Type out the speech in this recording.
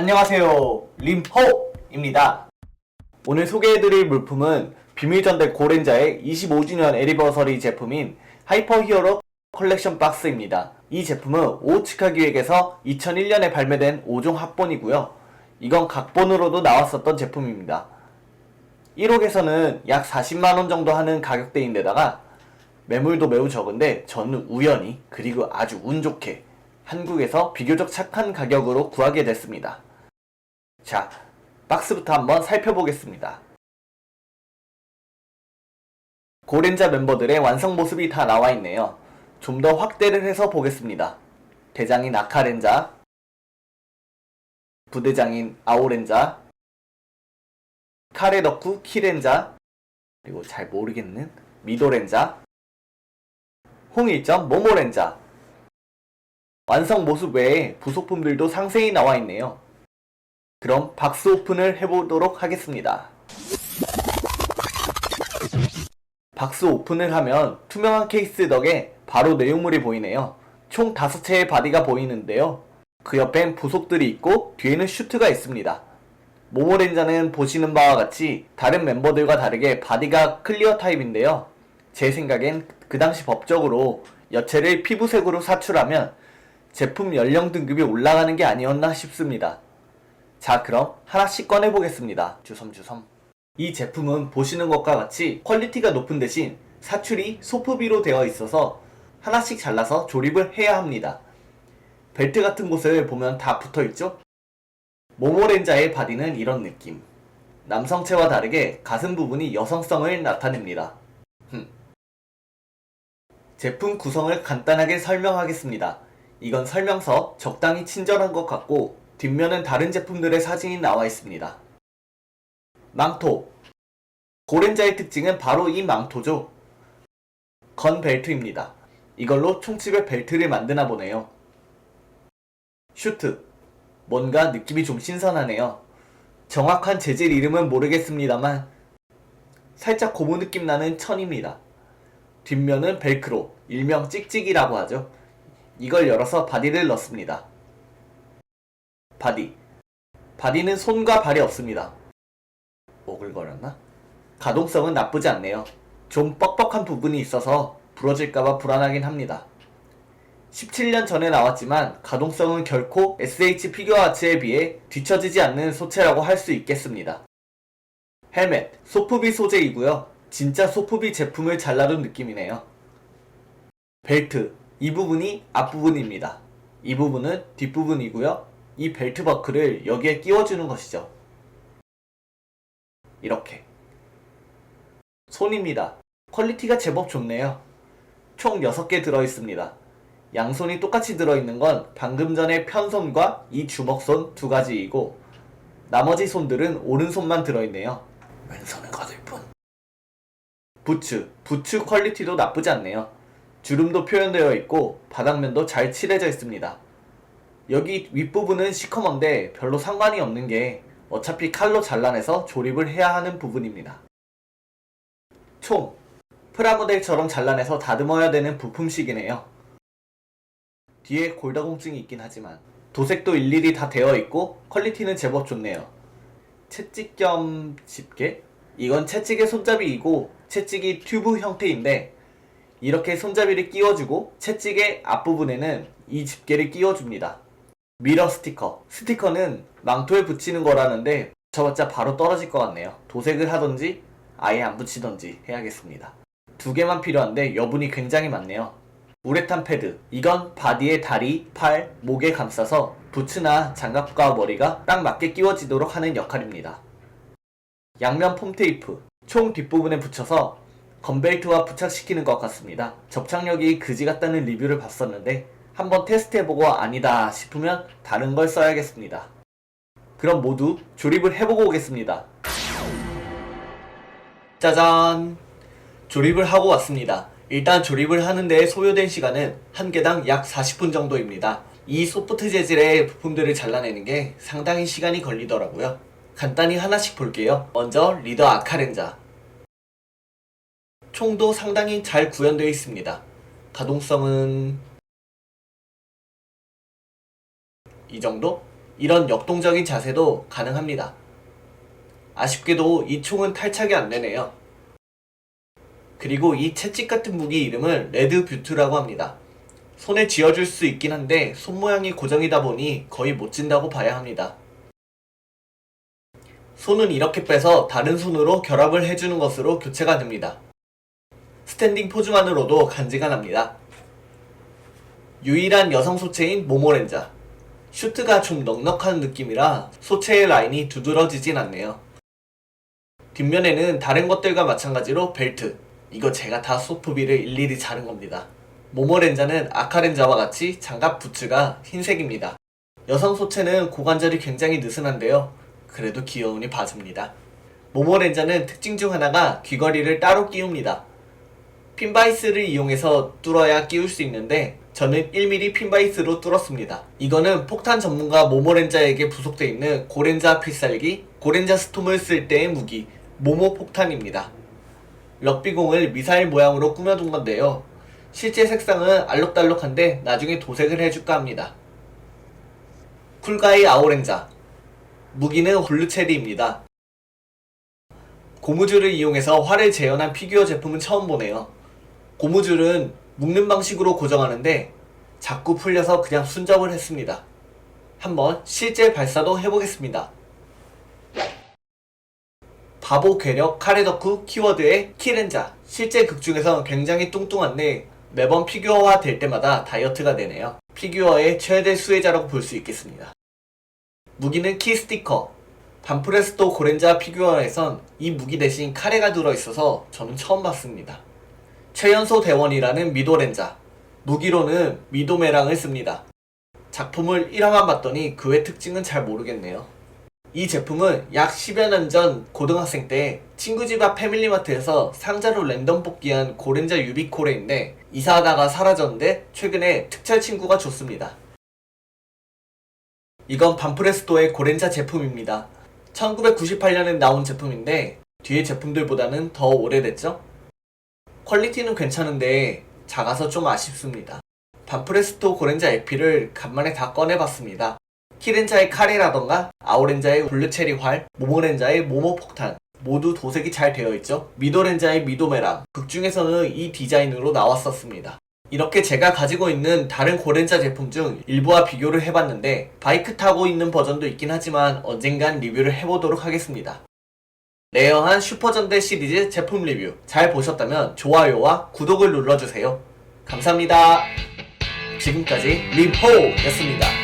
안녕하세요. 림호입니다. 오늘 소개해드릴 물품은 비밀전대 고렌자의 25주년 애니버서리 제품인 하이퍼 히어로 컬렉션 박스입니다. 이 제품은 오츠카 기획에서 2001년에 발매된 5종 합본이고요. 이건 각본으로도 나왔었던 제품입니다. 1옥에서는 약 40만원 정도 하는 가격대인데다가 매물도 매우 적은데 저는 우연히 그리고 아주 운 좋게 한국에서 비교적 착한 가격으로 구하게 됐습니다. 자, 박스부터 한번 살펴보겠습니다. 고렌자 멤버들의 완성 모습이 다 나와 있네요. 좀 더 확대를 해서 보겠습니다. 대장인 아카렌자, 부대장인 아오렌자, 카레덕후 키렌자, 그리고 잘 모르겠는 미도렌자, 홍일점 모모렌자. 완성 모습 외에 부속품들도 상세히 나와 있네요. 그럼 박스 오픈을 해보도록 하겠습니다. 박스 오픈을 하면 투명한 케이스 덕에 바로 내용물이 보이네요. 총 5채의 바디가 보이는데요. 그 옆엔 부속들이 있고 뒤에는 슈트가 있습니다. 모모렌자는 보시는 바와 같이 다른 멤버들과 다르게 바디가 클리어 타입인데요. 제 생각엔 그 당시 법적으로 여체를 피부색으로 사출하면 제품 연령 등급이 올라가는 게 아니었나 싶습니다. 자, 그럼 하나씩 꺼내보겠습니다. 주섬주섬. 이 제품은 보시는 것과 같이 퀄리티가 높은 대신 사출이 소프비로 되어 있어서 하나씩 잘라서 조립을 해야 합니다. 벨트 같은 곳을 보면 다 붙어 있죠? 모모렌자의 바디는 이런 느낌. 남성체와 다르게 가슴 부분이 여성성을 나타냅니다. 흠. 제품 구성을 간단하게 설명하겠습니다. 이건 설명서 적당히 친절한 것 같고 뒷면은 다른 제품들의 사진이 나와 있습니다. 망토. 고렌자의 특징은 바로 이 망토죠. 건 벨트입니다. 이걸로 총집의 벨트를 만드나 보네요. 슈트. 뭔가 느낌이 좀 신선하네요. 정확한 재질 이름은 모르겠습니다만 살짝 고무 느낌 나는 천입니다. 뒷면은 벨크로, 일명 찍찍이라고 하죠. 이걸 열어서 바디를 넣습니다. 바디. 바디는 손과 발이 없습니다. 오글거렸나? 가동성은 나쁘지 않네요. 좀 뻑뻑한 부분이 있어서 부러질까봐 불안하긴 합니다. 17년 전에 나왔지만 가동성은 결코 SH 피규어 아츠에 비해 뒤처지지 않는 소체라고 할 수 있겠습니다. 헬멧, 소프비 소재이고요. 진짜 소프비 제품을 잘라둔 느낌이네요. 벨트, 이 부분이 앞부분입니다. 이 부분은 뒷부분이고요. 이 벨트 버클을 여기에 끼워주는 것이죠. 이렇게. 손입니다. 퀄리티가 제법 좋네요. 총 6개 들어있습니다. 양손이 똑같이 들어있는 건 방금 전에 편손과 이 주먹손 두 가지이고 나머지 손들은 오른손만 들어있네요. 왼손은 거들 뿐. 부츠, 부츠 퀄리티도 나쁘지 않네요. 주름도 표현되어 있고 바닥면도 잘 칠해져 있습니다. 여기 윗부분은 시커먼데 별로 상관이 없는 게 어차피 칼로 잘라내서 조립을 해야 하는 부분입니다. 총 프라모델처럼 잘라내서 다듬어야 되는 부품식이네요. 뒤에 골다공증이 있긴 하지만 도색도 일일이 다 되어 있고 퀄리티는 제법 좋네요. 채찍 겸 집게? 이건 채찍의 손잡이이고 채찍이 튜브 형태인데 이렇게 손잡이를 끼워주고 채찍의 앞부분에는 이 집게를 끼워줍니다. 미러 스티커. 스티커는 망토에 붙이는 거라는데 붙여봤자 바로 떨어질 것 같네요. 도색을 하던지 아예 안 붙이던지 해야겠습니다. 두 개만 필요한데 여분이 굉장히 많네요. 우레탄 패드. 이건 바디의 다리, 팔, 목에 감싸서 부츠나 장갑과 머리가 딱 맞게 끼워지도록 하는 역할입니다. 양면 폼 테이프. 총 뒷부분에 붙여서 건벨트와 부착시키는 것 같습니다. 접착력이 그지 같다는 리뷰를 봤었는데 한번 테스트해보고 아니다 싶으면 다른 걸 써야겠습니다. 그럼 모두 조립을 해보고 오겠습니다. 짜잔! 조립을 하고 왔습니다. 일단 조립을 하는데 소요된 시간은 한 개당 약 40분 정도입니다. 이 소프트 재질의 부품들을 잘라내는 게 상당히 시간이 걸리더라고요. 간단히 하나씩 볼게요. 먼저 리더 아카렌자. 총도 상당히 잘 구현되어 있습니다. 가동성은 이 정도? 이런 역동적인 자세도 가능합니다. 아쉽게도 이 총은 탈착이 안 되네요. 그리고 이 채찍 같은 무기 이름은 레드 뷰트라고 합니다. 손에 쥐어줄 수 있긴 한데 손 모양이 고정이다 보니 거의 못 진다고 봐야 합니다. 손은 이렇게 빼서 다른 손으로 결합을 해주는 것으로 교체가 됩니다. 스탠딩 포즈만으로도 간지가 납니다. 유일한 여성 소체인 모모렌자. 슈트가 좀 넉넉한 느낌이라 소체의 라인이 두드러지진 않네요. 뒷면에는 다른 것들과 마찬가지로 벨트. 이거 제가 다 소프비를 일일이 자른 겁니다. 모모렌자는 아카렌자와 같이 장갑 부츠가 흰색입니다. 여성 소체는 고관절이 굉장히 느슨한데요. 그래도 귀여우니 봐줍니다. 모모렌자는 특징 중 하나가 귀걸이를 따로 끼웁니다. 핀바이스를 이용해서 뚫어야 끼울 수 있는데 저는 1mm 핀바이스로 뚫었습니다. 이거는 폭탄 전문가 모모렌자에게 부속되어 있는 고렌자 필살기, 고렌자 스톰을 쓸 때의 무기, 모모 폭탄입니다. 럭비공을 미사일 모양으로 꾸며둔 건데요. 실제 색상은 알록달록한데 나중에 도색을 해줄까 합니다. 쿨가이 아오렌자 무기는 블루체리입니다. 고무줄을 이용해서 활을 재현한 피규어 제품은 처음 보네요. 고무줄은 묶는 방식으로 고정하는데 자꾸 풀려서 그냥 순접을 했습니다. 한번 실제 발사도 해보겠습니다. 바보 괴력 카레덕후 키워드의 키렌자 실제 극 중에서 굉장히 뚱뚱한데 매번 피규어화 될 때마다 다이어트가 되네요. 피규어의 최대 수혜자라고 볼 수 있겠습니다. 무기는 키 스티커. 반프레스토 고렌자 피규어에선 이 무기 대신 카레가 들어있어서 저는 처음 봤습니다. 최연소 대원이라는 미도렌자. 무기로는 미도메랑을 씁니다. 작품을 1화만 봤더니 그 외 특징은 잘 모르겠네요. 이 제품은 약 10여 년 전 고등학생 때 친구 집 앞 패밀리마트에서 상자로 랜덤 뽑기한 고렌자 유비코레인데 이사하다가 사라졌는데 최근에 특철 친구가 줬습니다. 이건 반프레스토의 고렌자 제품입니다. 1998년에 나온 제품인데 뒤에 제품들보다는 더 오래됐죠? 퀄리티는 괜찮은데 작아서 좀 아쉽습니다. 반프레스토 고렌자 에피를 간만에 다 꺼내봤습니다. 키렌자의 카레라던가 아오렌자의 블루체리 활, 모모렌자의 모모 폭탄 모두 도색이 잘 되어 있죠. 미도렌자의 미도메랑 극 중에서는 이 디자인으로 나왔었습니다. 이렇게 제가 가지고 있는 다른 고렌자 제품 중 일부와 비교를 해봤는데 바이크 타고 있는 버전도 있긴 하지만 언젠간 리뷰를 해보도록 하겠습니다. 레어한 슈퍼전대 시리즈 제품 리뷰 잘 보셨다면 좋아요와 구독을 눌러주세요. 감사합니다. 지금까지 리포였습니다.